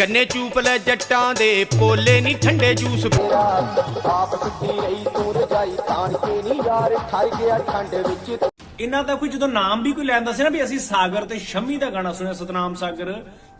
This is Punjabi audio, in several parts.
ਗੰਨੇ ਚੂਪ ਲੈ ਜੱਟਾਂ ਦੇ ਪੋਲੇ ਨਹੀਂ ਠੰਡੇ ਜੂਸ। ਆਪ ਸਿੱਧੀ ਰਹੀ ਤੂੰ ਰਜਾਈ ਤਾਣ ਕੇ ਨਹੀਂ ਯਾਰ ਠਰ ਗਿਆ ਠੰਡ ਵਿੱਚ। ਇਹਨਾਂ ਦਾ ਕੋਈ ਜਦੋਂ ਨਾਮ ਵੀ ਕੋਈ ਲੈਂਦਾ ਸੀ ਨਾ ਵੀ ਅਸੀਂ ਸਾਗਰ ਤੇ ਸ਼ੰਮੀ ਦਾ ਗਾਣਾ ਸੁਣਿਆ ਸਤਨਾਮ ਸਾਗਰ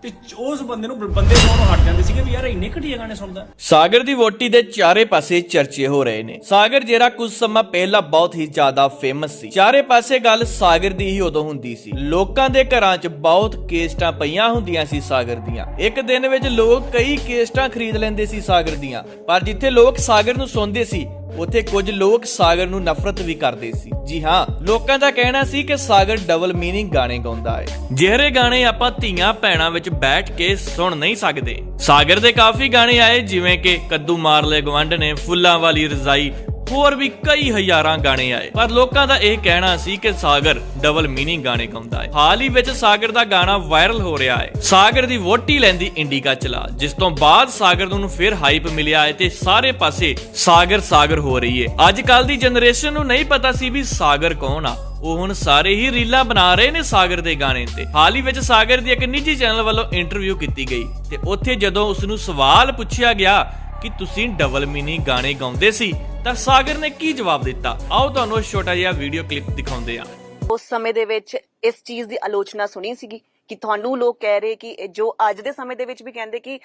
ਤੇ ਉਸ ਬੰਦੇ ਨੂੰ ਬੰਦੇ ਕੋਲੋਂ ਹਟ ਜਾਂਦੇ ਸੀਗੇ ਵੀ ਯਾਰ ਇੰਨੇ ਘਟੀਆ ਗਾਣੇ ਸੁਣਦਾ। ਸਾਗਰ ਦੀ ਵੋਟੀ ਦੇ ਚਾਰੇ ਪਾਸੇ ਚਰਚੇ ਹੋ ਰਹੇ ਨੇ। ਸਾਗਰ ਜਿਹੜਾ ਕੁਝ ਸਮਾਂ ਪਹਿਲਾਂ ਬਹੁਤ ਹੀ ਜ਼ਿਆਦਾ ਫੇਮਸ ਸੀ। ਚਾਰੇ ਪਾਸੇ ਗੱਲ ਸਾਗਰ ਦੀ ਹੀ ਉਦੋਂ ਹੁੰਦੀ ਸੀ। ਲੋਕਾਂ ਦੇ ਘਰਾਂ 'ਚ ਬਹੁਤ ਕੇਸਟਾਂ ਪਈਆਂ ਹੁੰਦੀਆਂ ਸੀ ਸਾਗਰ ਦੀਆਂ। ਇੱਕ ਦਿਨ ਵਿੱਚ ਲੋਕ ਕਈ ਕੇਸਟਾਂ ਖਰੀਦ ਲੈਂਦੇ ਸੀ ਸਾਗਰ ਦੀਆਂ। ਪਰ ਜਿੱਥੇ ਲੋਕ ਸਾਗਰ ਨੂੰ ਸੁਣਦੇ ਸੀ ਉੱਥੇ ਕੁਝ ਲੋਕ ਸਾਗਰ ਨੂੰ ਨਫ਼ਰਤ ਵੀ ਕਰਦੇ ਸੀ। ਜੀ ਹਾਂ, ਲੋਕਾਂ ਦਾ ਕਹਿਣਾ ਸੀ ਕਿ ਸਾਗਰ ਡਬਲ ਮੀਨਿੰਗ ਗਾਣੇ ਗਾਉਂਦਾ ਹੈ। ਜਿਹੜੇ ਗਾਣੇ ਆਪਾਂ ਧੀਆਂ ਭੈਣਾਂ ਵਿੱਚ ਬੈਠ ਕੇ ਸੁਣ ਨਹੀਂ ਸਕਦੇ। ਸਾਗਰ ਦੇ ਕਾਫੀ ਗਾਣੇ ਆਏ, ਜਿਵੇਂ ਕਿ ਕੱਦੂ ਮਾਰ ਲੈ ਗਵੰਡ ਨੇ ਫੁੱਲਾਂ ਵਾਲੀ ਰਜ਼ਾਈ ਹੋਰ ਵੀ ਕਈ ਹਜ਼ਾਰਾਂ ਗਾਣੇ ਆਏ। ਪਰ ਲੋਕਾਂ ਦਾ ਇਹ ਕਹਿਣਾ ਸੀ ਕਿ ਸਾਗਰ ਡਬਲ ਮੀਨਿੰਗ ਗਾਣੇ ਗਾਉਂਦਾ ਹੈ। ਹਾਲ ਹੀ ਵਿੱਚ ਸਾਗਰ ਦਾ ਗਾਣਾ ਵਾਇਰਲ ਹੋ ਰਿਹਾ ਹੈ। ਸਾਗਰ ਦੀ ਵੋਟੀ ਲੈਂਦੀ ਇੰਡੀਕਾ ਚਲਾ, ਜਿਸ ਤੋਂ ਬਾਅਦ ਸਾਗਰ ਨੂੰ ਫਿਰ ਹਾਈਪ ਮਿਲਿਆ ਹੈ ਤੇ ਸਾਰੇ ਪਾਸੇ ਸਾਗਰ ਸਾਗਰ ਹੋ ਰਹੀ ਹੈ। ਅੱਜ ਕੱਲ ਦੀ ਜਨਰੇਸ਼ਨ ਨੂੰ ਨਹੀਂ ਪਤਾ ਸੀ ਵੀ ਸਾਗਰ ਕੌਣ ਆ। ਉਹ ਹੁਣ ਸਾਰੇ ਹੀ ਰੀਲਾਂ ਬਣਾ ਰਹੇ ਨੇ ਸਾਗਰ ਦੇ ਗਾਣੇ ਤੇ। ਹਾਲ ਹੀ ਵਿੱਚ ਸਾਗਰ ਦੀ ਇੱਕ ਨਿੱਜੀ ਚੈਨਲ ਵੱਲੋਂ ਇੰਟਰਵਿਊ ਕੀਤੀ ਗਈ ਤੇ ਉੱਥੇ ਜਦੋਂ ਉਸ ਨੂੰ ਸਵਾਲ ਪੁੱਛਿਆ ਗਿਆ ਕਿ ਤੁਸੀਂ ਡਬਲ ਮੀਨਿੰਗ ਗਾਣੇ ਗਾਉਂਦੇ ਸੀ ਤਾਂ ਸਾਗਰ ਨੇ ਕੀ ਜਵਾਬ ਦਿੱਤਾ ਆਓ ਤੁਹਾਨੂੰ ਛੋਟਾ ਜਿਹਾ ਵੀਡੀਓ ਕਲਿੱਪ ਦਿਖਾਉਂਦੇ ਹਾਂ ਉਸ ਸਮੇਂ ਦੇ ਵਿੱਚ ਇਸ ਚੀਜ਼ ਦੀ ਆਲੋਚਨਾ ਸੁਣੀ ਸੀਗੀ ਕਿ ਤੁਹਾਨੂੰ ਲੋਕ ਕਹਿ ਰਹੇ ਕਿ ਜੋ ਅੱਜ ਦੇ ਸਮੇਂ ਦੇ ਵਿੱਚ ਵੀ ਕਹਿੰਦੇ ਕਿ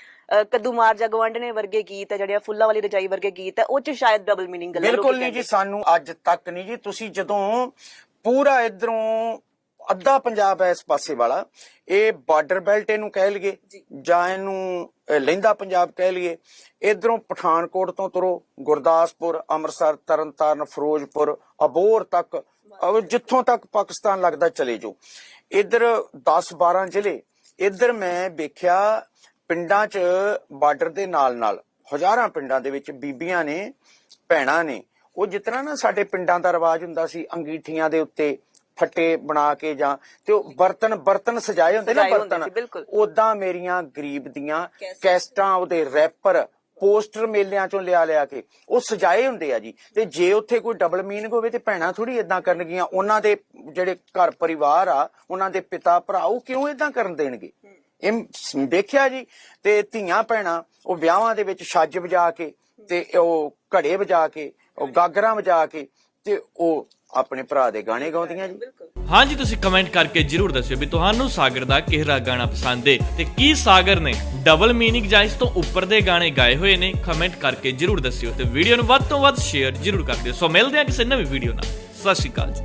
ਕੱਦੂ ਮਾਰ ਜਾ ਗਵੰਡਨੇ ਵਰਗੇ ਗੀਤ ਹੈ ਜਿਹੜੇ ਫੁੱਲਾਂ ਵਾਲੀ ਰਜਾਈ ਵਰਗੇ ਗੀਤ ਹੈ ਉਹ ਚ ਸ਼ਾਇਦ ਡਬਲ ਮੀਨਿੰਗ ਗੱਲਾਂ ਬਿਲਕੁਲ ਲੋਕੀ ਨਹੀਂ ਜੀ। ਸਾਨੂੰ ਅੱਜ ਤੱਕ ਨਹੀਂ ਜੀ ਤੁਸੀਂ ਜਦੋਂ ਪੂਰਾ ਇਧਰੋਂ ਅੱਧਾ ਪੰਜਾਬ ਹੈ ਇਸ ਪਾਸੇ ਵਾਲਾ ਇਹ ਬਾਰਡਰ ਬੈਲਟ ਇਹਨੂੰ ਕਹਿ ਲਈਏ ਜਾਂ। ਇਹਨੂੰ ਲਹਿੰਦਾ ਪੰਜਾਬ ਕਹਿ ਲਈਏ। ਇਧਰੋਂ ਪਠਾਨਕੋਟ ਤੋਂ ਤੁਰੋ ਗੁਰਦਾਸਪੁਰ ਅੰਮ੍ਰਿਤਸਰ ਤਰਨਤਾਰਨ ਫਿਰੋਜ਼ਪੁਰ ਅਬੋਰ ਤੱਕ ਜਿੱਥੋਂ ਤੱਕ ਪਾਕਿਸਤਾਨ ਲੱਗਦਾ ਚਲੇ ਜਾਓ। ਇਧਰ 10 12 ਜ਼ਿਲ੍ਹੇ ਇਧਰ ਮੈਂ ਵੇਖਿਆ ਪਿੰਡਾਂ 'ਚ ਬਾਰਡਰ ਦੇ ਨਾਲ ਨਾਲ ਹਜ਼ਾਰਾਂ ਪਿੰਡਾਂ ਦੇ ਵਿੱਚ ਬੀਬੀਆਂ ਨੇ ਭੈਣਾਂ ਨੇ। ਉਹ ਜਿਤਨਾ ਨਾ ਸਾਡੇ ਪਿੰਡਾਂ ਦਾ ਰਿਵਾਜ ਹੁੰਦਾ ਸੀ ਅੰਗੀਠੀਆਂ ਦੇ ਉੱਤੇ ਫੱਟੇ ਬਣਾ ਕੇ ਜਾਂ ਤੇ ਉਹ ਬਰਤਨ ਬਰਤਨ ਸਜਾਏ ਹੁੰਦੇ ਨਾ ਬਰਤਨ। ਉਦਾਂ ਮੇਰੀਆਂ ਗਰੀਬ ਦੀਆਂ ਕੈਸਟਾਂ। ਉਹਦੇ ਰੈਪਰ ਪੋਸਟਰ ਮੇਲਿਆਂ ਚੋਂ ਲਿਆ ਲਿਆ ਕੇ ਉਹ ਸਜਾਏ ਹੁੰਦੇ ਆ ਜੀ ਤੇ ਜੇ ਉੱਥੇ ਕੋਈ ਡਬਲ ਮੀਨਿੰਗ ਹੋਵੇ ਤੇ ਭੈਣਾਂ ਥੋੜੀ ਇਦਾਂ ਕਰਨਗੀਆਂ ਉਹਨਾਂ ਦੇ ਜਿਹੜੇ ਘਰ ਪਰਿਵਾਰ ਆ ਉਹਨਾਂ ਦੇ ਪਿਤਾ ਭਰਾ ਉਹ ਕਿਉਂ ਇਦਾਂ ਕਰਨ ਦੇਣਗੇ ਇਹ ਦੇਖਿਆ ਜੀ ਤੇ ਧੀਆਂ ਭੈਣਾਂ ਉਹ ਵਿਆਹਾਂ ਦੇ ਵਿੱਚ ਛੱਜ ਵਜਾ ਕੇ ਤੇ ਉਹ ਘੜੇ ਵਜਾ ਕੇ ਉਹ ਗਾਗਰਾਂ ਵਜਾ ਕੇ ਤੇ ਉਹ ਆਪਣੇ ਭਰਾ ਦੇ ਗਾਣੇ ਗਾਉਂਦੀਆਂ ਜੀ। ਹਾਂਜੀ, ਤੁਸੀਂ ਕਮੈਂਟ ਕਰਕੇ ਜਰੂਰ ਦੱਸਿਓ ਵੀ ਤੁਹਾਨੂੰ ਸਾਗਰ ਦਾ ਕਿਹੜਾ ਗਾਣਾ ਪਸੰਦ ਹੈ ਤੇ ਕੀ ਸਾਗਰ ਨੇ ਡਬਲ ਮੀਨਿੰਗ ਜਾਂ ਇਸ ਤੋਂ ਉੱਪਰ ਦੇ ਗਾਣੇ ਗਾਏ ਹੋਏ ਨੇ ਕਮੈਂਟ ਕਰਕੇ ਜਰੂਰ ਦੱਸਿਓ ਤੇ ਵੀਡੀਓ ਨੂੰ ਵੱਧ ਤੋਂ ਵੱਧ ਸ਼ੇਅਰ ਜਰੂਰ ਕਰ ਦਿਓ। ਸੋ ਮਿਲਦੇ ਹਾਂ ਕਿਸੇ ਨਵੀਂ ਵੀਡੀਓ ਨਾਲ। ਸਤਿ ਸ਼੍ਰੀ ਅਕਾਲ ਜੀ।